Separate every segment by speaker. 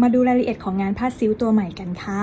Speaker 1: มาดูรายละเอียดของงานผ้าซิ้วตัวใหม่กันค่ะ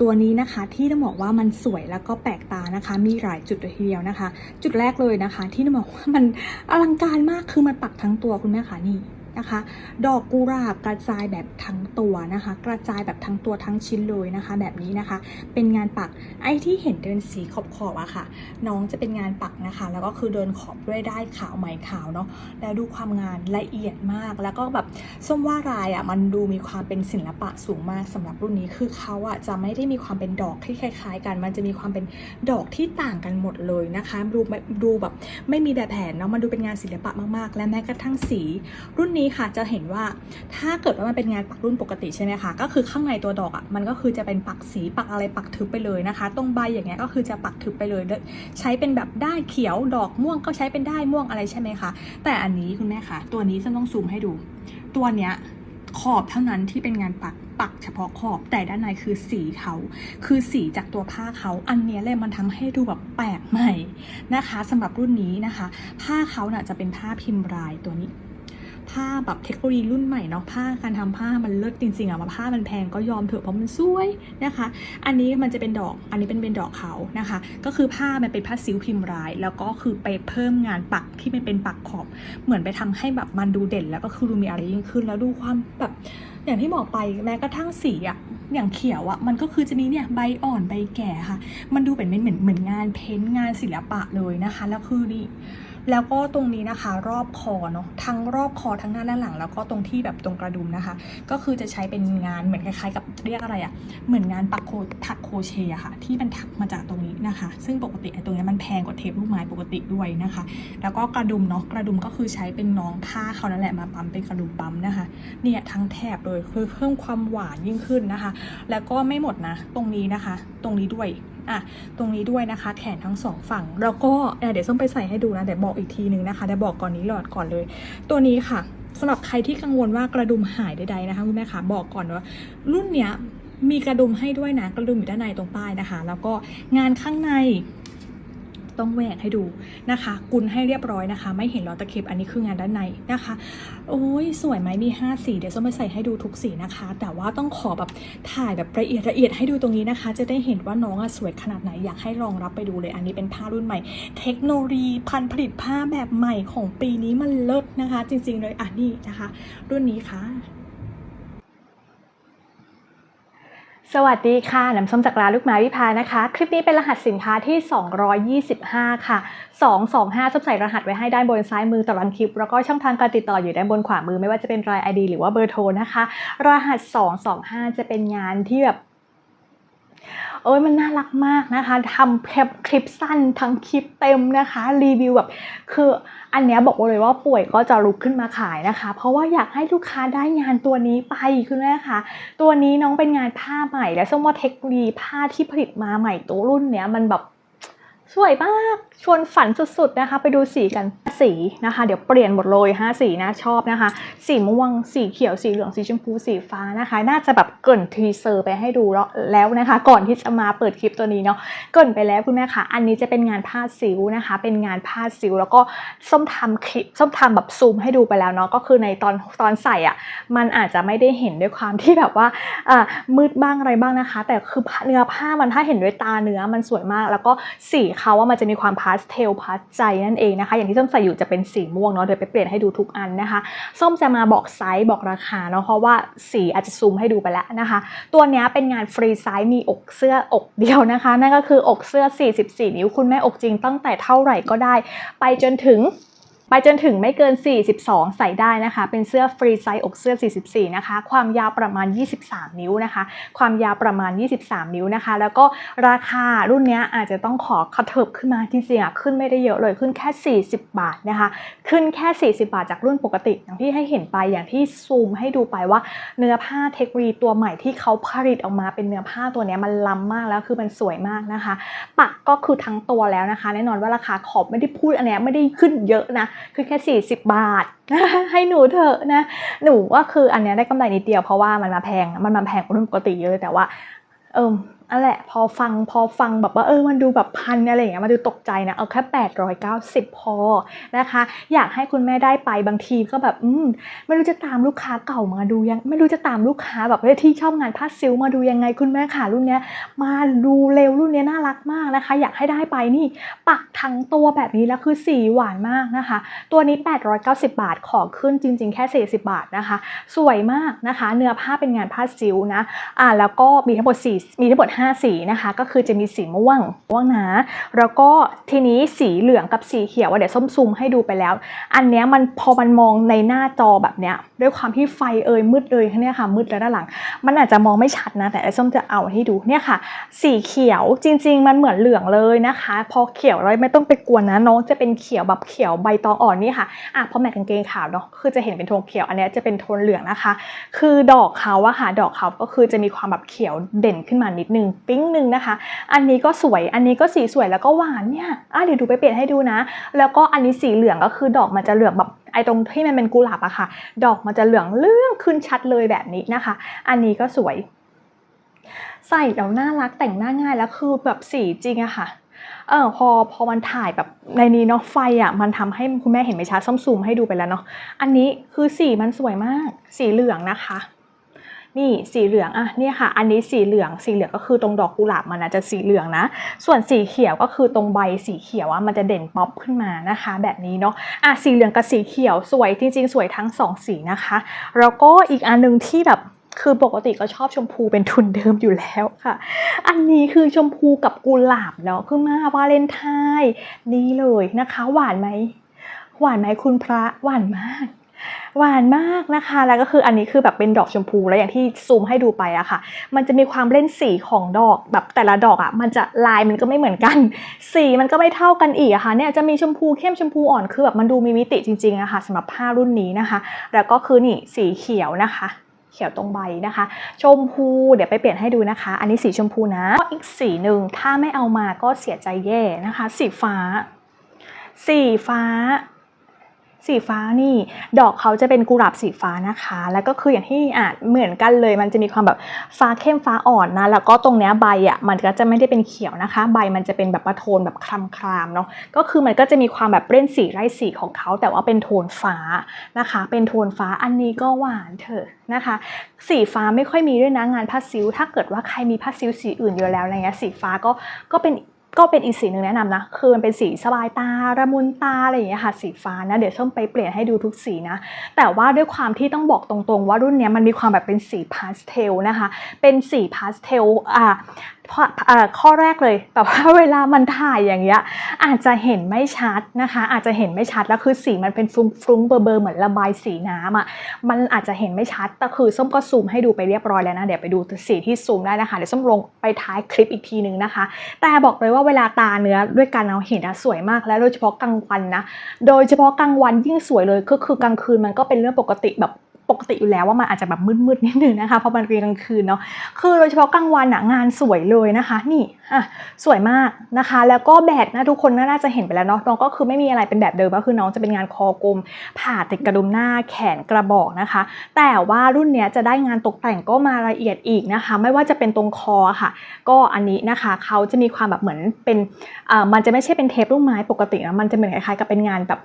Speaker 1: ตัวนี้นะคะที่ต้องบอกว่ามันสวยแล้วก็แปลกตานะคะ มีหลายจุดเลยทีเดียวนะคะ จุดแรกเลยนะคะ ที่ต้องบอกว่ามันอลังการมากคือมันปักทั้งตัวคุณแม่ค่ะนี่ นะคะ ดอกกุหลาบกระจายแบบทั้งตัวนะคะ กระจายแบบทั้งตัวทั้งชิ้นเลยนะคะ แบบนี้นะคะ เป็นงานปักไอ้ที่เห็นเดินสีขอบๆอะค่ะ น้องจะเป็นงานปักนะคะ แล้วก็คือเดินขอบด้วยได้ขาวไหมขาวเนาะแล้วดูความงานละเอียดมาก แล้วก็แบบส้มว่าลายอะมันดูมีความเป็นศิลปะสูงมากสำหรับรุ่นนี้คือเขาอะจะไม่ได้มีความเป็นดอกที่คล้าย ๆ กัน มันจะมีความเป็นดอกที่ต่างกันหมดเลยนะคะดูแบบดูแบบไม่มีแบบแผนเนาะมันดูเป็นงานศิลปะมากๆ และแม้กระทั่งสีรุ่นนี้ค่ะจะเห็นว่าถ้าเกิดว่ามันเป็นงานปักรุ่นปกติใช่ไหมคะก็คือข้างในตัวดอกอะ่ะมันก็คือจะเป็นปักสีปักอะไรปักทึบไปเลยนะคะ ตรงใบอย่างเงี้ยก็คือจะปักทึบไปเลย ใช้เป็นแบบได้ายเขียวดอกม่วงก็ใช้เป็นได้ายม่วงอะไรใช่ไหมคะแต่อันนี้คุณแม่คะตัวนี้จะต้องซูมให้ดู ตัวเนี้ยขอบเท่านั้นที่เป็นงานปักปักเฉพาะขอบแต่ด้านในคือสีเขาคือสีจากตัวผ้าเขาอันนี้เลยมันทำให้ดูแบบแปลกใหม่นะคะสำหรับรุ่นนี้นะคะ ผ้าเขาน่ะจะเป็นผ้าพิมพ์ลายตัวนี้ ผ้าแบบเทคโนโลยีรุ่นใหม่เนาะผ้าการทำผ้ามันเลิศจริงๆอะมาผ้ามันแพงก็ยอมเถอะเพราะมันสวยนะคะ อันนี้มันจะเป็นดอกอันนี้เป็นเป็นดอกเขานะคะ ก็คือผ้ามันเป็นผ้าซิลพิมพ์ลาย แล้วก็คือไปเพิ่มงานปักที่มันเป็นปักขอบ เหมือนไปทำให้แบบมันดูเด่น แล้วก็คือดูมีอะไรยิ่งขึ้นแล้วดูความแบบอย่างที่บอกไปแม้กระทั่งสีอะอย่างเขียวอะมันก็คือจะมีเนี่ยใบอ่อนใบแก่ค่ะ มันดูเป็นเหมือนเหมือนเหมือนงานเพ้นท์งานศิลปะเลยนะคะ แล้วคือนี่ แล้วก็ตรงนี้นะคะ รอบคอเนาะทั้งรอบคอทั้งหน้าด้านหลัง แล้วก็ตรงที่แบบตรงกระดุมนะคะ ก็คือจะใช้เป็นงานเหมือนคล้ายๆ กับเรียกอะไรอะเหมือนงานปักโคถักโครเชต์อะค่ะ ที่มันถักมาจากตรงนี้นะคะ ซึ่งปกติไอ้ตรงนี้มันแพงกว่าเทปลูกไม้ปกติด้วยนะคะ แล้วก็กระดุมเนาะกระดุมก็คือใช้เป็นน้องผ้าเขานั่นแหละมาปั๊มเป็นกระดุมปั๊มนะคะเนี่ยทั้งแถบเลยคือเพิ่มความหวานยิ่งขึ้นนะคะ แล้วก็ไม่หมดนะ ตรงนี้นะคะ ตรงนี้ด้วย อะตรงนี้ด้วยนะคะ แขนทั้งสองฝั่ง แล้วก็เดี๋ยวส้มไปใส่ให้ดูนะเดี๋ยวบอกอีกทีนึงนะคะเดี๋ยวบอกก่อนนี้หลอดก่อนเลย ตัวนี้ค่ะสำหรับใครที่กังวลว่ากระดุมหายใดๆนะคะคุณแม่คะบอกก่อนว่ารุ่นเนี้ยมีกระดุมให้ด้วยนะกระดุมอยู่ด้านในตรงป้ายนะคะ แล้วก็งานข้างใน ต้องแหวกให้ดูนะคะ กุนให้เรียบร้อยนะคะ ไม่เห็นรอยตะเข็บอันนี้คืองานด้านในนะคะ โอ้ยสวยไหมมี 5 สีเดี๋ยวส้มไปใส่ให้ดูทุกสีนะคะ แต่ว่าต้องขอแบบถ่ายแบบละเอียดละเอียดให้ดูตรงนี้นะคะ จะได้เห็นว่าน้องอะสวยขนาดไหนอยากให้ลองรับไปดูเลย อันนี้เป็นผ้ารุ่นใหม่ เทคโนโลยีพันผลิตผ้าแบบใหม่ของปีนี้มันเลิศนะคะ จริงๆเลยอะนี่นะคะ รุ่นนี้ค่ะ
Speaker 2: สวัสดีค่ะน้ำส้มจากร้านลูกไม้วิพานะคะ คลิปนี้เป็นรหัสสินค้าที่ 225 ค่ะ 225ส้มใส่รหัสไว้ให้ด้านบนซ้ายมือตลอดคลิป แล้วก็ช่องทางการติดต่ออยู่ด้านบนขวามือไม่ว่าจะเป็นราย ID หรือว่าเบอร์โทรนะคะ รหัส 225 จะเป็นงานที่แบบ โอ้ยมันน่ารักมากนะคะทำคลิปคลิปสั้นทั้งคลิปเต็มนะคะ รีวิวแบบคืออันเนี้ยบอกเลยว่าป่วยก็จะลุกขึ้นมาขายนะคะ เพราะว่าอยากให้ลูกค้าได้งานตัวนี้ไปคุณแม่คะตัวนี้น้องเป็นงานผ้าใหม่ และส้มว่าเทคโนโลยีผ้าที่ผลิตมาใหม่ตัวรุ่นเนี้ยมันแบบ สวยมากชวนฝันสุดๆนะคะ ไปดูสีกันสีนะคะ เดี๋ยวเปลี่ยนหมดเลย5สีนะชอบนะคะ สีม่วง สีเขียวสีเหลืองสีชมพูสีฟ้านะคะ น่าจะแบบเกินทีเซอร์ไปให้ดูแล้วนะคะ ก่อนที่จะมาเปิดคลิปตัวนี้เนาะเกินไปแล้วคุณแม่คะอันนี้จะเป็นงานผ้าซิวนะคะ เป็นงานผ้าซิวแล้วก็ส้มทำคลิปส้มทำแบบซูมให้ดูไปแล้วเนาะก็คือในตอนตอนใส่อะมันอาจจะไม่ได้เห็นด้วยความที่แบบว่าอ่ามืดบ้างอะไรบ้างนะคะ แต่คือเนื้อผ้ามันถ้าเห็นด้วยตาเนื้อมันสวยมากแล้วก็สีเขาว่ามันจะมีความพาสเทลพาสใจนั่นเองนะคะ อย่างที่ส้มใส่อยู่จะเป็นสีม่วงเนาะเดี๋ยวไปเปลี่ยนให้ดูทุกอันนะคะ ส้มจะมาบอกไซส์บอกราคาเนาะเพราะว่าสีอาจจะซูมให้ดูไปแล้วนะคะ ตัวนี้เป็นงานฟรีไซส์มีอกเสื้ออกเดียวนะคะ นั่นก็คืออกเสื้อ 44 นิ้วคุณแม่อกจริงตั้งแต่เท่าไหร่ก็ได้ ไปจนถึง ไปจนถึงไม่เกิน 42 ใส่ได้นะคะ เป็นเสื้อฟรีไซส์อกเสื้อ 44 นะคะ ความยาวประมาณ 23 นิ้วนะคะ ความยาวประมาณ 23 นิ้วนะคะ แล้วก็ราคารุ่นนี้อาจจะต้องขอขะเถิบขึ้นมาจริงๆอะขึ้นไม่ได้เยอะเลยขึ้นแค่ 40 บาทนะคะ ขึ้นแค่ 40 บาทจากรุ่นปกติ อย่างที่ให้เห็นไปอย่างที่ซูมให้ดูไปว่าเนื้อผ้าเทคโนโลยีตัวใหม่ที่เขาผลิตออกมาเป็นเนื้อผ้าตัวนี้มันล้ำมากแล้วคือมันสวยมากนะคะ ปักก็คือทั้งตัวแล้วนะคะ แน่นอนว่าราคาขอบไม่ได้พูดอันนี้ไม่ได้ขึ้นเยอะนะคือแค่ 40 บาท ให้หนูเถอะนะ หนูว่าคืออันเนี้ยได้กำไรนิดเดียวเพราะว่ามันมาแพง มันมาแพงกว่ารุ่นปกติเยอะแต่ว่า เออ นั่นแหละ พอฟังพอฟังแบบว่าเออมันดูแบบพันอะไรอย่างเงี้ยมันดูตกใจนะ เอาแค่ 890 พอนะคะ อยากให้คุณแม่ได้ไปบางทีก็แบบอืมไม่รู้จะตามลูกค้าเก่ามาดูยัง ไม่รู้จะตามลูกค้าแบบที่ชอบงานผ้าซิลมาดูยังไงคุณแม่ค่ะรุ่นเนี้ยมาดูเร็วรุ่นเนี้ยน่ารักมากนะคะ อยากให้ได้ไปนี่ปักทั้งตัวแบบนี้แล้วคือสีหวานมากนะคะ ตัวนี้ 890 บาทขอขึ้นจริง ๆ แค่ 40 บาทนะคะ สวยมากนะคะ เนื้อผ้าเป็นงานผ้าซิลนะอ่าแล้วก็มีทั้งหมด4มีทั้งหมด5 5 สีนะคะ ก็คือจะมีสีม่วงม่วงนะแล้วก็ทีนี้สีเหลืองกับสีเขียวอะเดี๋ยวส้มซูมให้ดูไปแล้ว อันเนี้ยมันพอมันมองในหน้าจอแบบเนี้ยด้วยความที่ไฟเอ่ยมืดเลยเนี่ยค่ะมืดแล้วด้านหลัง มันอาจจะมองไม่ชัดนะ แต่ไอ้ส้มจะเอาให้ดูเนี่ยค่ะ สีเขียวจริง ๆ มันเหมือนเหลืองเลยนะคะ พอเขียวเราไม่ต้องไปกวนนะน้องจะเป็นเขียวแบบเขียวใบตองอ่อนนี่ค่ะอะพอแมทกางเกงขาวเนาะคือจะเห็นเป็นโทนเขียวอันนี้จะเป็นโทนเหลืองนะคะ คือดอกเขาอะค่ะดอกเขาก็คือจะมีความแบบเขียวเด่นขึ้นมานิดนึงปิ๊งหนึ่งนะคะ อันนี้ก็สวย อันนี้ก็สีสวยแล้วก็หวานเนี่ยอะเดี๋ยวดูไปเปลี่ยนให้ดูนะ แล้วก็อันนี้สีเหลืองก็คือดอกมันจะเหลืองแบบไอ้ตรงที่มันเป็นกุหลาบอะค่ะ ดอกมันจะเหลืองเรื่องขึ้นชัดเลยแบบนี้นะคะ อันนี้ก็สวย ใส่แล้วน่ารักแต่งหน้าง่ายแล้วคือแบบสีจริงอะค่ะเออพอพอมันถ่ายแบบในนี้เนาะไฟอะมันทำให้คุณแม่เห็นไม่ชัดซ่อมซูมให้ดูไปแล้วเนาะอันนี้คือสีมันสวยมาก สีเหลืองนะคะ นี่สีเหลืองอะเนี่ยค่ะ อันนี้สีเหลืองสีเหลืองก็คือตรงดอกกุหลาบมันนะจะสีเหลืองนะ ส่วนสีเขียวก็คือตรงใบสีเขียวอะมันจะเด่นป๊อปขึ้นมานะคะ แบบนี้เนาะอะสีเหลืองกับสีเขียวสวยจริง ๆ สวยทั้งสองสีนะคะแล้วก็อีกอันหนึงที่แบบคือปกติก็ชอบชมพูเป็นทุนเดิมอยู่แล้วค่ะ อันนี้คือชมพูกับกุหลาบเนาะคือมาวาเลนไทน์นี่เลยนะคะ หวานไหมหวานไหมคุณพระหวานมาก หวานมากนะคะ แล้วก็คืออันนี้คือแบบเป็นดอกชมพูแล้วอย่างที่ซูมให้ดูไปอะค่ะ มันจะมีความเล่นสีของดอกแบบแต่ละดอกอะมันจะลายมันก็ไม่เหมือนกัน สีมันก็ไม่เท่ากันอีกอะค่ะเนี่ยจะมีชมพูเข้มชมพูอ่อนคือแบบมันดูมีมิติจริงๆอะค่ะสำหรับผ้ารุ่นนี้นะคะ แล้วก็คือนี่สีเขียวนะคะเขียวตรงใบนะคะ ชมพูเดี๋ยวไปเปลี่ยนให้ดูนะคะ อันนี้สีชมพูนะก็อีกสีหนึ่งถ้าไม่เอามาก็เสียใจแย่นะคะ สีฟ้า สีฟ้า สีฟ้านี่ ดอกเขาจะเป็นกุหลาบสีฟ้านะคะ แล้วก็คืออย่างที่อ่านเหมือนกันเลย มันจะมีความแบบฟ้าเข้มฟ้าอ่อนนะ แล้วก็ตรงเนี้ยใบอะมันก็จะไม่ได้เป็นเขียวนะคะ ใบมันจะเป็นแบบประโทนแบบคลำคลามเนาะ ก็คือมันก็จะมีความแบบเล่นสีไล่สีของเขา แต่ว่าเป็นโทนฟ้านะคะ เป็นโทนฟ้าอันนี้ก็หวานเถอะนะคะ สีฟ้าไม่ค่อยมีด้วยนะงานผ้าซิลถ้าเกิดว่าใครมีผ้าซิลสีอื่นเยอะแล้วอะไรเงี้ยสีฟ้าก็ก็เป็น ก็เป็นอีกสีหนึ่งแนะนำนะ คือมันเป็นสีสบายตาระมุนตาอะไรอย่างเงี้ยค่ะสีฟ้านะ เดี๋ยวส้มไปเปลี่ยนให้ดูทุกสีนะ แต่ว่าด้วยความที่ต้องบอกตรงๆ ว่ารุ่นเนี้ยมันมีความแบบเป็นสีพาสเทลนะคะ เป็นสีพาสเทลอ่าเพราะข้อแรกเลยแต่ว่าเวลามันถ่ายอย่างเงี้ยอาจจะเห็นไม่ชัดนะคะ อาจจะเห็นไม่ชัดแล้วคือสีมันเป็นฟุ้งฟุ้งๆเบอร์เบอร์เหมือนระบายสีน้ำอะมันอาจจะเห็นไม่ชัดแต่คือส้มก็ซูมให้ดูไปเรียบร้อยแล้วนะเดี๋ยวไปดูสีที่ซูมได้นะคะเดี๋ยวส้มลงไปท้ายคลิปอีกทีนึงนะคะ แต่บอกเลยว่าเวลาตาเนื้อด้วยการเอาเห็นอะสวยมาก และโดยเฉพาะกลางวันนะโดยเฉพาะกลางวันยิ่งสวยเลยก็คือกลางคืนมันก็เป็นเรื่องปกติแบบ ปกติอยู่แล้วว่ามันอาจจะแบบมืดๆนิดนึงนะคะเพราะมันเป็นกลางคืนเนาะคือโดยเฉพาะกลางวันอะงานสวยเลยนะคะนี่อะสวยมากนะคะ แล้วก็แบตนะทุกคนน่าจะเห็นไปแล้วเนาะน้องก็คือไม่มีอะไรเป็นแบบเดิมก็คือน้องจะเป็นงานคอกลมผ่าติดกระดุมหน้าแขนกระบอกนะคะ แต่ว่ารุ่นเนี้ยจะได้งานตกแต่งก็มาละเอียดอีกนะคะ ไม่ว่าจะเป็นตรงคอค่ะ ก็อันนี้นะคะเขาจะมีความแบบเหมือนเป็นอ่ามันจะไม่ใช่เป็นเทปลูกไม้ปกตินะมันจะเหมือนคล้ายๆกับเป็นงานแบบ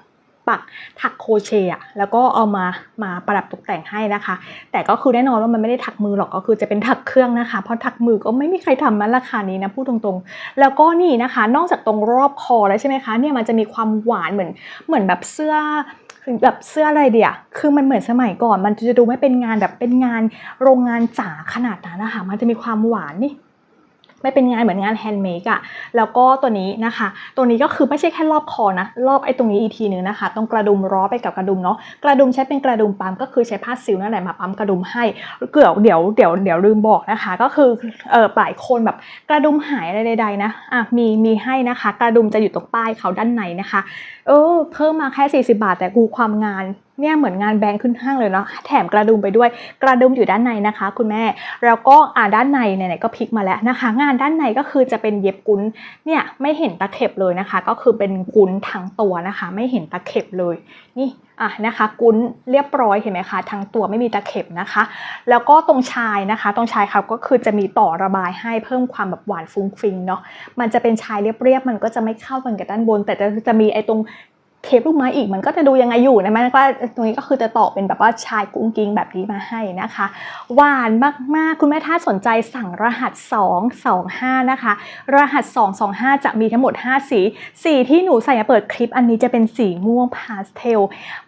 Speaker 2: ปักถักโคเชอะแล้วก็เอามามาประดับตกแต่งให้นะคะ แต่ก็คือแน่นอนว่ามันไม่ได้ถักมือหรอกก็คือจะเป็นถักเครื่องนะคะ เพราะถักมือก็ไม่มีใครทำมาราคานี้นะพูดตรงๆ แล้วก็นี่นะคะ นอกจากตรงรอบคอแล้วใช่ไหมคะเนี่ยมันจะมีความหวานเหมือนเหมือนแบบเสื้อแบบเสื้ออะไรเดียคือมันเหมือนสมัยก่อน มันจะดูไม่เป็นงานแบบเป็นงานโรงงานจ๋าขนาดนั้นนะคะ มันจะมีความหวานนี่ ไม่เป็นงานเหมือนงานแฮนด์เมดอะแล้วก็ตัวนี้นะคะ ตัวนี้ก็คือไม่ใช่แค่รอบคอนะ รอบไอ้ตรงนี้อีกทีหนึ่งนะคะ ตรงกระดุมร้อไปกับกระดุมเนาะ กระดุมใช้เป็นกระดุมปั๊มก็คือใช้ผ้าซิลนั่นแหละมาปั๊มกระดุมให้ เกือบเดี๋ยวเดี๋ยวเดี๋ยวลืมบอกนะคะ ก็คือเออหลายคนแบบกระดุมหายอะไรใดๆนะ อะมีมีให้นะคะ กระดุมจะอยู่ตรงป้ายเขาด้านในนะคะ เออเพิ่มมาแค่ 40 บาทแต่กูความงาน เนี่ยเหมือนงานแบรนด์ขึ้นห้างเลยเนาะแถมกระดุมไปด้วยกระดุมอยู่ด้านในนะคะ คุณแม่แล้วก็อ่าด้านในเนี่ยก็พลิกมาแล้วนะคะ งานด้านในก็คือจะเป็นเย็บกุ้นเนี่ยไม่เห็นตะเข็บเลยนะคะ ก็คือเป็นกุ้นทั้งตัวนะคะ ไม่เห็นตะเข็บเลยนี่อะนะคะกุ้นเรียบร้อยเห็นไหมคะทั้งตัวไม่มีตะเข็บนะคะ แล้วก็ตรงชายนะคะตรงชายเขาก็คือจะมีต่อระบายให้เพิ่มความแบบหวานฟุ้งฟิงเนาะมันจะเป็นชายเรียบๆมันก็จะไม่เข้ากันกับด้านบน แต่จะจะมีไอ้ตรง เคปลูกไม้อีกมันก็จะดูยังไงอยู่นะมันก็ตรงนี้ก็คือจะต่อเป็นแบบว่าชายกุ้งกิ้งแบบนี้มาให้นะคะ หวานมากๆ คุณแม่ถ้าสนใจสั่งรหัส 225 นะคะ รหัส 225 จะมีทั้งหมด 5 สี สีที่หนูใส่มาเปิดคลิป อันนี้จะเป็นสีม่วงพาสเทล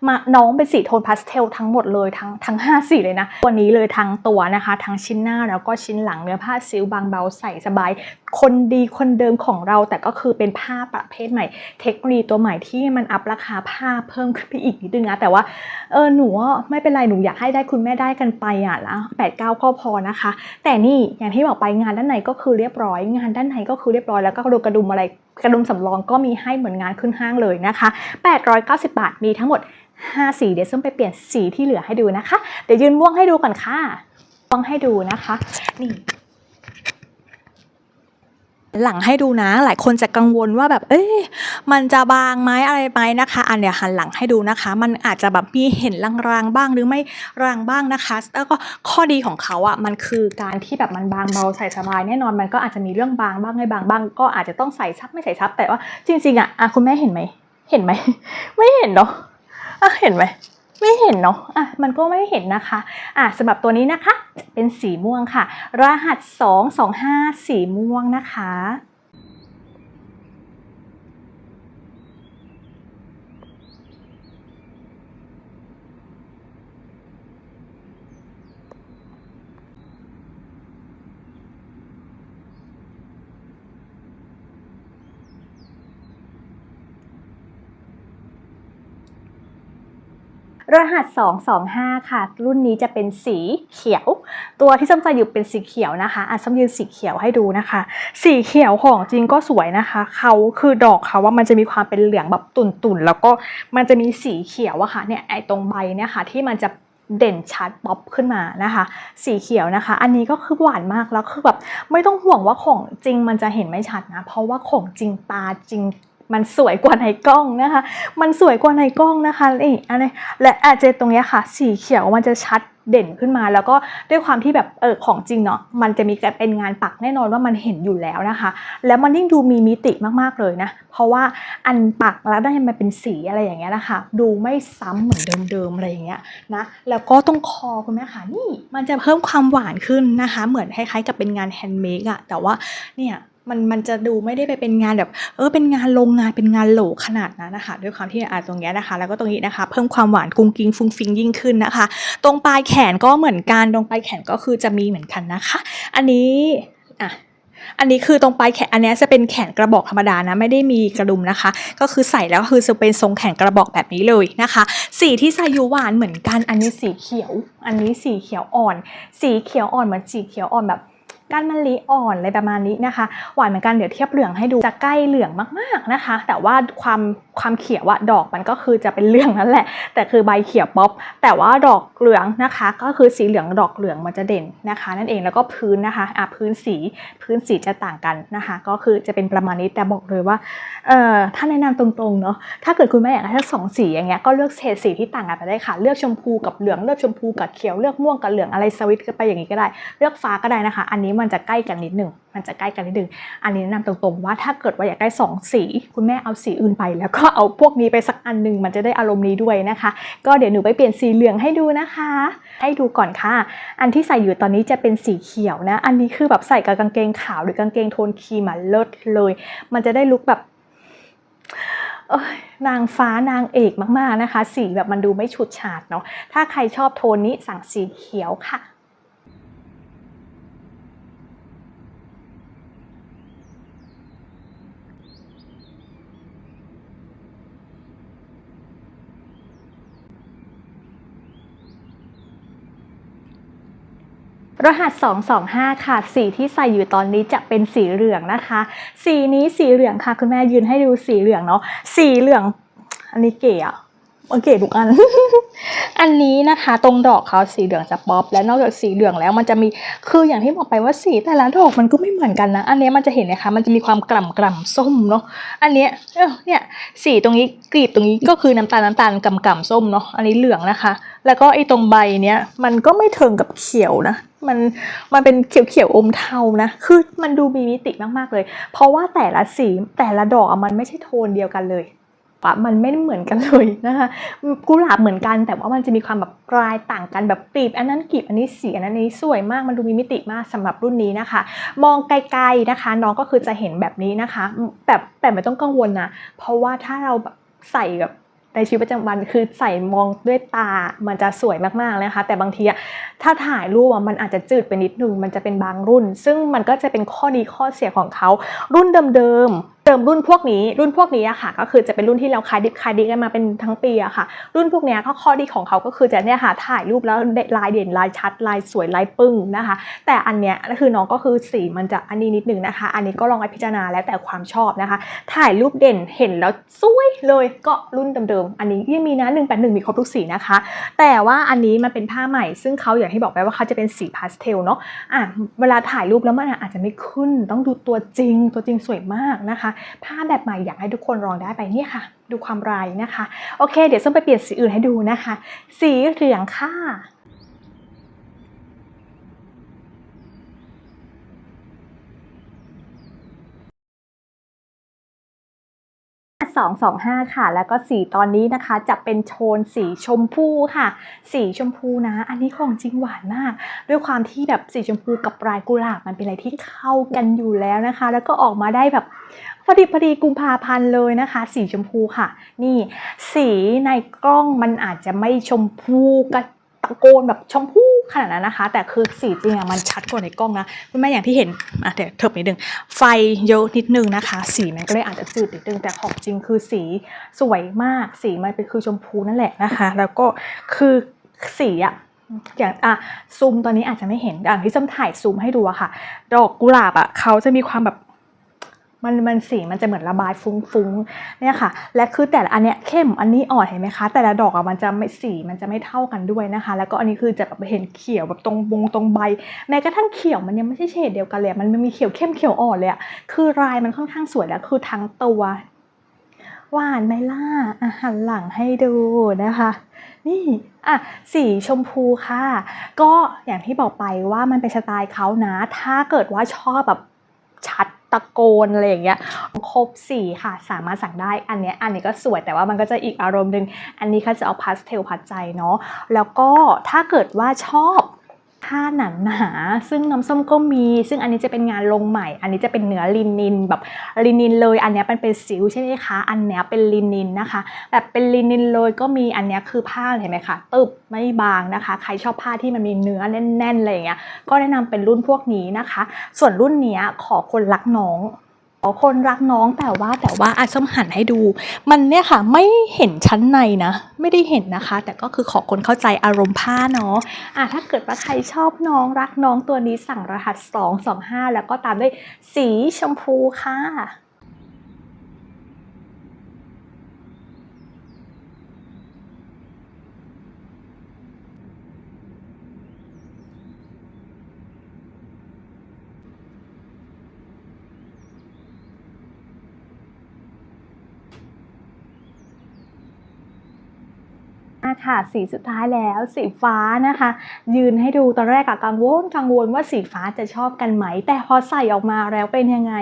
Speaker 2: มาน้องเป็นสีโทนพาสเทลทั้งหมดเลยทั้งทั้ง 5 สีเลยนะตัวนี้เลยทั้งตัวนะคะ ทั้งชิ้นหน้าแล้วก็ชิ้นหลังเนื้อผ้าซิลบางเบาใส่สบาย คนดีคนเดิมของเราแต่ก็คือเป็นผ้าประเภทใหม่ เทคโนโลยีตัวใหม่ที่มันอัพราคาผ้าเพิ่มขึ้นไปอีกนิดนึงนะแต่ว่าเออหนูว่าไม่เป็นไรหนูอยากให้ได้คุณแม่ได้กันไปอะแล้วแปดเก้าก็พอนะคะ แต่นี่อย่างที่บอกไปงานด้านในก็คือเรียบร้อย งานด้านในก็คือเรียบร้อยแล้วก็กระดุมกระดุมอะไรกระดุมสำรองก็มีให้เหมือนงานขึ้นห้างเลยนะคะ 890 บาทมีทั้งหมด 5 สีเดี๋ยวส้มไปเปลี่ยนสีที่เหลือให้ดูนะคะ เดี๋ยวยืนม่วงให้ดูก่อนค่ะม่วงให้ดูนะคะ นี่
Speaker 1: หลังให้ดูนะ หลายคนจะกังวลว่าแบบ เอ๊ะมันจะบางไหมอะไรไหมนะคะ อันเดี๋ยหันหลังให้ดูนะคะ มันอาจจะแบบมีเห็นรางๆบ้างหรือไม่รางบ้างนะคะ แล้วก็ข้อดีของเขาอะ่ะมันคือการที่แบบมันบางเบาใส่สบายแน่นอนมันก็อาจจะมีเรื่องบางบ้างไม่บางบ้าง ก็อาจจะต้องใส่ซับไม่ใส่ซับแต่ว่าจริงๆอะอะคุณแม่เห็นไหมเห็นไหมไม่เห็นเนาะอะเห็นไหม ไม่เห็นเนาะอะมันก็ไม่เห็นนะคะอะสำหรับตัวนี้นะคะ เป็นสีม่วงค่ะ รหัส 225 สีม่วงนะคะ รหัส 225 ค่ะ รุ่นนี้จะเป็นสีเขียว ตัวที่ส้มจะอยู่เป็นสีเขียวนะคะอะส้มยืนสีเขียวให้ดูนะคะ สีเขียวของจริงก็สวยนะคะเขาคือดอกเขาว่ามันจะมีความเป็นเหลืองแบบตุ่นๆ แล้วก็มันจะมีสีเขียวอะค่ะเนี่ยไอตรงใบเนี่ยค่ะที่มันจะเด่นชัดป๊อปขึ้นมานะคะ สีเขียวนะคะ อันนี้ก็คือหวานมากแล้วคือแบบไม่ต้องห่วงว่าของจริงมันจะเห็นไม่ชัดนะ เพราะว่าของจริงตาจริง มันสวยกว่าในกล้องนะคะ มันสวยกว่าในกล้องนะคะนี่อันนี้และอาจจะตรงนี้ค่ะ สีเขียวมันจะชัดเด่นขึ้นมา แล้วก็ด้วยความที่แบบเออของจริงเนาะมันจะมีการเป็นงานปักแน่นอนว่ามันเห็นอยู่แล้วนะคะ แล้วมันยิ่งดูมีมิติมากๆเลยนะ เพราะว่าอันปักแล้วได้มันเป็นสีอะไรอย่างเงี้ยนะคะ ดูไม่ซ้ำเหมือนเดิมๆอะไรอย่างเงี้ยนะแล้วก็ตรงคอคุณแม่ค่ะนี่มันจะเพิ่มความหวานขึ้นนะคะ เหมือนคล้ายๆกับเป็นงานแฮนด์เมดอะแต่ว่าเนี่ยมันมันจะดูไม่ได้ไปเป็นงานแบบเออเป็นงานโรงงานเป็นงานโหลขนาดนั้นนะคะด้วยความที่อ่าตรงนี้นะคะ แล้วก็ตรงนี้นะคะ เพิ่มความหวานกุ้งกิ้งฟุ้งฟิงยิ่งขึ้นนะคะ ตรงปลายแขนก็เหมือนกันตรงปลายแขนก็คือจะมีเหมือนกันนะคะ อันนี้อะอันนี้คือตรงปลายแขนอันนี้จะเป็นแขนกระบอกธรรมดานะไม่ได้มีกระดุมนะคะ ก็คือใส่แล้วก็คือจะเป็นทรงแขนกระบอกแบบนี้เลยนะคะ สีที่ใส่ยูหวานเหมือนกัน อันนี้สีเขียว อันนี้สีเขียวอ่อน สีเขียวอ่อนเหมือนสีเขียวอ่อนแบบ ก้านมะลิอ่อนอะไรประมาณนี้นะคะ หวานเหมือนกันเดี๋ยวเทียบเหลืองให้ดูจะใกล้เหลืองมากๆนะคะ แต่ว่าความ ความเขียวอะดอกมันก็คือจะเป็นเหลืองนั่นแหละ แต่คือใบเขียวป๊อป แต่ว่าดอกเหลืองนะคะ ก็คือสีเหลืองดอกเหลืองมันจะเด่นนะคะ นั่นเองแล้วก็พื้นนะคะอะพื้นสีพื้นสีจะต่างกันนะคะ ก็คือจะเป็นประมาณนี้แต่บอกเลยว่าเอ่อถ้าแนะนำตรงๆเนาะถ้าเกิดคุณแม่อยากได้ทั้งสองสีอย่างเงี้ยก็เลือกเฉดสีที่ต่างกันไปได้ค่ะ เลือกชมพูกับเหลืองเลือกชมพูกับเขียวเลือกม่วงกับเหลืองอะไรสวิตกันไปอย่างนี้ก็ได้ เลือกฟ้าก็ได้นะคะ อันนี้มันจะใกล้กันนิดหนึ่งมันจะใกล้กันนิดหนึ่งอันนี้แนะนำตรงๆว่าถ้าเกิดว่าอยากได้สองสี คุณแม่เอาสีอื่นไปแล้วก็เอาพวกนี้ไปสักอันหนึ่งมันจะได้อารมณ์นี้ด้วยนะคะ ก็เดี๋ยวหนูไปเปลี่ยนสีเหลืองให้ดูนะคะ ให้ดูก่อนค่ะ อันที่ใส่อยู่ตอนนี้จะเป็นสีเขียวนะ อันนี้คือแบบใส่กับกางเกงขาวหรือกางเกงโทนครีมอะเลิศเลย มันจะได้ลุคแบบนางฟ้านางเอกมากๆนะคะ สีแบบมันดูไม่ฉูดฉาดเนาะถ้าใครชอบโทนนี้สั่งสีเขียวค่ะ รหัส 225 ค่ะ สีที่ใส่อยู่ตอนนี้จะเป็นสีเหลืองนะคะ สีนี้สีเหลืองค่ะ คุณแม่ยืนให้ดูสีเหลืองเนาะ สีเหลือง อันนี้เก๋อะ
Speaker 2: โอเคทุกอัน อันนี้นะคะ ตรงดอกเขาสีเหลืองจะป๊อปและนอกจากสีเหลืองแล้วมันจะมีคืออย่างที่บอกไปว่าสีแต่ละดอกมันก็ไม่เหมือนกันนะ อันเนี้ยมันจะเห็นนะคะ มันจะมีความกล่ำกล่ำส้มเนาะอันเนี้ยเอ้าเนี่ยสีตรงนี้กลีบตรงนี้ก็คือน้ำตาลน้ำตาลกล่ำกล่ำส้มเนาะอันนี้เหลืองนะคะ แล้วก็ไอ้ตรงใบเนี้ยมันก็ไม่เทิงกับเขียวนะมันมันเป็นเขียวเขียวๆอมเทานะ คือมันดูมีมิติมากๆเลย เพราะว่าแต่ละสีแต่ละดอกมันไม่ใช่โทนเดียวกันเลย อะมันไม่เหมือนกันเลยนะคะกุหลาบเหมือนกัน แต่ว่ามันจะมีความแบบปลายต่างกันแบบกลีบ อันนั้นกลีบอันนี้สีอันนั้นนี้สวยมากมันดูมีมิติมากสำหรับรุ่นนี้นะคะ มองไกลๆนะคะ น้องก็คือจะเห็นแบบนี้นะคะแต่แต่ไม่ต้องกังวลนะ เพราะว่าถ้าเราแบบใส่แบบในชีวิตประจำวันคือใส่มองด้วยตามันจะสวยมากๆนะคะ แต่บางทีอะถ้าถ่ายรูปมันอาจจะจืดไปนิดนึงมันจะเป็นบางรุ่น ซึ่งมันก็จะเป็นข้อดีข้อเสียของเขารุ่นเดิม เติมรุ่นพวกนี้ รุ่นพวกนี้อะค่ะ ก็คือจะเป็นรุ่นที่เราขายดิบขายดีกันมาเป็นทั้งปีอะค่ะ รุ่นพวกนี้ก็ข้อดีของเขาก็คือจะเนี่ยค่ะถ่ายรูปแล้วลายเด่นลายชัดลายสวยลายปึ้งนะคะ แต่อันเนี้ยก็คือน้องก็คือสีมันจะอันนี้นิดนึงนะคะ อันนี้ก็ลองไปพิจารณาแล้วแต่ความชอบนะคะ ถ่ายรูปเด่นเห็นแล้วสวยเลยก็รุ่นเดิมๆอันนี้ยังมีนะ181มีครบทุกสีนะคะ แต่ว่าอันนี้มันเป็นผ้าใหม่ ซึ่งเขาอย่างที่บอกไปว่าเขาจะเป็นสีพาสเทลเนาะอะเวลาถ่ายรูปแล้วมันอาจจะไม่ขึ้นต้องดูตัวจริงตัวจริงสวยมากนะคะผ้าแบบใหม่อยากให้ทุกคนลองได้ไปนี่ค่ะ ดูความไรนะคะ โอเค เดี๋ยวส้มไปเปลี่ยนสีอื่นให้ดูนะคะ สีเหลืองค่ะ 225 ค่ะ แล้วก็สีตอนนี้นะคะจะเป็นโทนสีชมพูค่ะ สีชมพูนะ อันนี้ของจริงหวานมาก ด้วยความที่แบบสีชมพูกับลายกุหลาบมันเป็นอะไรที่เข้ากันอยู่แล้วนะคะ แล้วก็ออกมาได้แบบพอดีพอดีกุมภาพันธ์เลยนะคะ สีชมพูค่ะ นี่สีในกล้องมันอาจจะไม่ชมพูกระตะโกนแบบชมพู ขนาดนั้นนะคะ แต่คือสีจริงอะมันชัดกว่าในกล้องนะคุณแม่อย่างที่เห็นอะเดี๋ยวเถิบนิดนึงไฟเยอะนิดนึงนะคะ สีมันก็เลยอาจจะจืดนิดนึงแต่ของจริงคือสีสวยมาก สีมันเป็นคือชมพูนั่นแหละนะคะ แล้วก็คือสีอะอย่างอะซูมตอนนี้อาจจะไม่เห็นอย่างที่จำถ่ายซูมให้ดูอะค่ะ ดอกกุหลาบอะเขาจะมีความแบบ มันมันสีมันจะเหมือนระบายฟุ้งๆเนี่ยค่ะ และคือแต่ละอันเนี้ยเข้มอันนี้อ่อนเห็นไหมคะ แต่ละดอกอะมันจะไม่สีมันจะไม่เท่ากันด้วยนะคะ แล้วก็อันนี้คือจะแบบเห็นเขียวแบบตรงวงตรงใบ แม้กระทั่งเขียวมันยังไม่ใช่เฉดเดียวกันเลยมันมีเขียวเข้มเขียวอ่อนเลยอะคือลายมันค่อนข้างสวยแล้วคือทั้งตัวหวานไหมล่ะอะหันหลังให้ดูนะคะ นี่อะสีชมพูค่ะ ก็อย่างที่บอกไปว่ามันเป็นสไตล์เขานะ ถ้าเกิดว่าชอบแบบชัด ตะโกนอะไรอย่างเงี้ยครบสีค่ะ สามารถสั่งได้อันเนี้ยอันนี้ก็สวยแต่ว่ามันก็จะอีกอารมณ์หนึ่งอันนี้เขาจะเอาพาสเทลพัดใจเนาะแล้วก็ถ้าเกิดว่าชอบ ผ้าหนาหนาซึ่งน้ำส้มก็มี ซึ่งอันนี้จะเป็นงานลงใหม่ อันนี้จะเป็นเนื้อลินินแบบลินินเลย อันนี้เป็นเป็นสิวใช่ไหมคะ อันเนี้ยเป็นลินินนะคะ แบบเป็นลินินเลยก็มี อันนี้คือผ้าเห็นไหมคะตึบไม่บางนะคะ ใครชอบผ้าที่มันมีเนื้อแน่นๆอะไรอย่างเงี้ย ก็แนะนำเป็นรุ่นพวกนี้นะคะ ส่วนรุ่นเนี้ยขอคนรักน้อง คนรักน้องแต่ว่าแต่ว่าอาส้มหันให้ดู มันเนี่ยค่ะไม่เห็นชั้นในนะ ไม่ได้เห็นนะคะ แต่ก็คือขอคนเข้าใจอารมณ์ผ้าเนาะอะถ้าเกิดว่าใครชอบน้องรักน้องตัวนี้สั่งรหัส 225 แล้วก็ตามด้วยสีชมพูค่ะ อะค่ะสีสุดท้ายแล้วสีฟ้านะคะ ยืนให้ดูตอนแรกอะกังวลกังวลว่าสีฟ้าจะชอบกันไหม แต่พอใส่ออกมาแล้วเป็นยังไง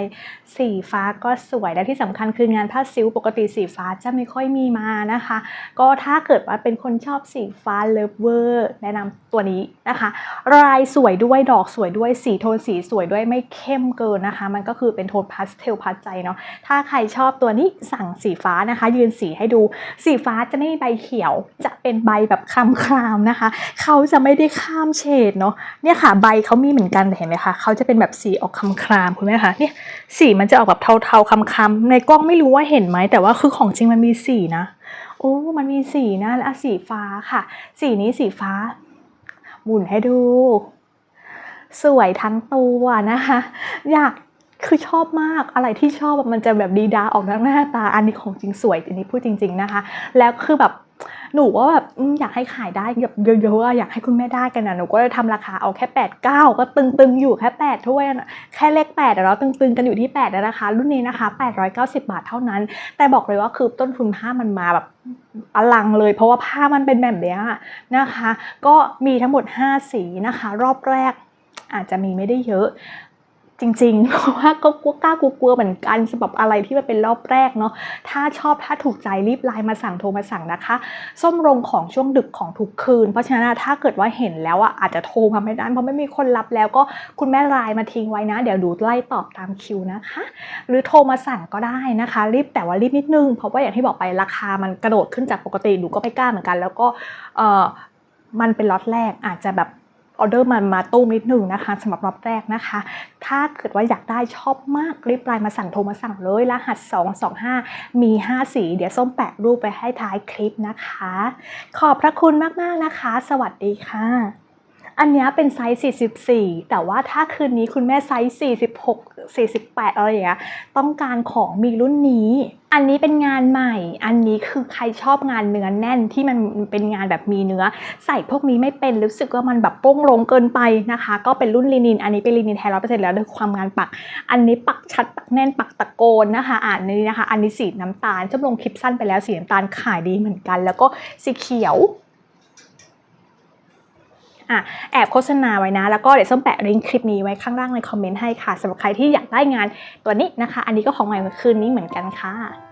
Speaker 2: สีฟ้าก็สวยและที่สำคัญคืองานผ้าซิลปกติสีฟ้าจะไม่ค่อยมีมานะคะ ก็ถ้าเกิดว่าเป็นคนชอบสีฟ้าเลิฟเวอร์แนะนำตัวนี้นะคะลายสวยด้วยดอกสวยด้วยสีโทนสีสวยด้วยไม่เข้มเกินนะคะ มันก็คือเป็นโทนพาสเทลพัดใจเนาะถ้าใครชอบตัวนี้สั่งสีฟ้านะคะ ยืนสีให้ดู สีฟ้าจะไม่มีใบเขียวจะเป็นใบแบบคำครามนะคะ เขาจะไม่ได้ข้ามเฉดเนาะเนี่ยค่ะใบเขามีเหมือนกันแต่เห็นไหมคะเขาจะเป็นแบบสีออกคำครามคุณแม่คะเนี่ยสีมันจะออกแบบเทาๆคำคำๆในกล้องไม่รู้ว่าเห็นไหมแต่ว่าคือของจริงมันมีสีนะโอ้มันมีสีนะและสีฟ้าค่ะ สีนี้สีฟ้าหมุนให้ดู สวยทั้งตัวนะคะ อยากคือชอบมากอะไรที่ชอบมันจะแบบดีดาออกหน้าตา อันนี้ของจริงสวยอันนี้พูดจริง ๆนะคะ แล้วคือแบบ หนูว่าแบบอยากให้ขายได้แบบเยอะๆอยากให้คุณแม่ได้กันนะหนูก็เลยทำราคาเอาแค่8ปดเก้าก็ตึงๆอยู่แค่8ถ้วยนะแค่เลข8แต่เราตึงๆกันอยู่ที่8แล้วนะคะ รุ่นนี้นะคะ 890 บาทเท่านั้น แต่บอกเลยว่าคือต้นทุนผ้ามันมาแบบอลังเลย เพราะว่าผ้ามันเป็นแบบเนี้นะคะ ก็มีทั้งหมด 5 สีนะคะ รอบแรกอาจจะมีไม่ได้เยอะ จริงๆ เพราะว่าก็กลัวกล้ากลัวเหมือนกันสำหรับอะไรที่มันเป็นรอบแรกเนาะ ถ้าชอบถ้าถูกใจรีบไลน์มาสั่งโทรมาสั่งนะคะ ส้มลงของช่วงดึกของทุกคืน เพราะฉะนั้นถ้าเกิดว่าเห็นแล้วอะอาจจะโทรมาไม่ได้เพราะไม่มีคนรับแล้วก็คุณแม่ไลน์มาทิ้งไว้นะ เดี๋ยวดูไล่ตอบตามคิวนะคะ หรือโทรมาสั่งก็ได้นะคะ รีบแต่ว่ารีบนิดนึง เพราะว่าอย่างที่บอกไปราคามันกระโดดขึ้นจากปกติหนูก็ไม่กล้าเหมือนกัน แล้วก็เออมันเป็นล็อตแรกอาจจะแบบ ออเดอร์มันมาตู้มนิดหนึ่งนะคะสำหรับรอบแรกนะคะ ถ้าเกิดว่าอยากได้ชอบมากรีบไลน์มาสั่งโทรมาสั่งเลยรหัส 225 มี 5 สี เดี๋ยวส้มแปะรูปไปให้ท้ายคลิปนะคะ ขอบพระคุณมากๆนะคะ สวัสดีค่ะ อันนี้เป็นไซส์ 44 แต่ว่าถ้าคืนนี้คุณแม่ไซส์ 46 48 อะไรอย่างเงี้ย ต้องการของมีรุ่นนี้ อันนี้เป็นงานใหม่ อันนี้คือใครชอบงานเนื้อแน่นที่มันเป็นงานแบบมีเนื้อ ใส่พวกนี้ไม่เป็นรู้สึกว่ามันแบบโป้งลงเกินไปนะคะ ก็เป็นรุ่นลินิน อันนี้เป็นลินินแท้ร้อยเปอร์เซ็นต์แล้วด้วยความงานปัก อันนี้ปักชัดปักแน่นปักตะโกนนะคะ อ่านนี้นะคะ อันนี้สีน้ำตาลจะลงคลิปสั้นไปแล้วสีน้ำตาลขายดีเหมือนกัน แล้วก็สีเขียว อะแอบโฆษณาไว้นะ แล้วก็เดี๋ยวส้มแปะลิงก์คลิปนี้ไว้ข้างล่างในคอมเมนต์ให้ค่ะสำหรับใครที่อยากได้งานตัวนี้นะคะ อันนี้ก็ของใหม่เมื่อคืนนี้เหมือนกันค่ะ